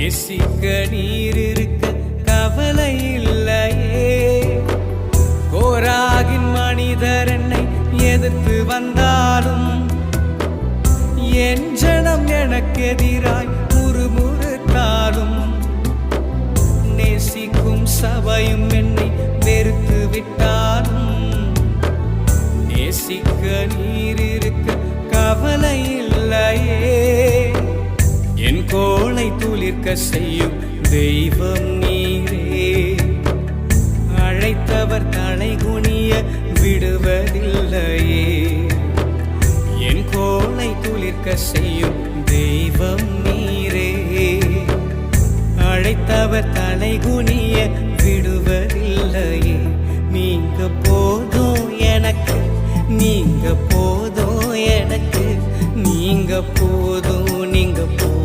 நேசிக்க நீர் இருக்க கவலை இல்லையே. கோராகின் மனிதர் என்னை எதிர்த்து வந்தாலும் என் ஜனம் எனக்கு எதிராய் முறுமுறுத்தாலும் நேசிக்கும் சபையும் என்னை வெறுத்து விட்டாலும் நேசிக்க நீர் இருக்க கவலை இல்லையே. கோளை துளிர்க்க செய்யும் தெய்வம் நீரே. அழைத்தவர் தலை குனிய விடுவதில்லையே. என் கோளை துளிர்க்க செய்யும் தெய்வம் நீரே. அழைத்தவர் தலை குனிய விடுவதில்லையே. நீங்க போதும் எனக்கு நீங்க போதும் எனக்கு. நீங்க போதும் நீங்க போ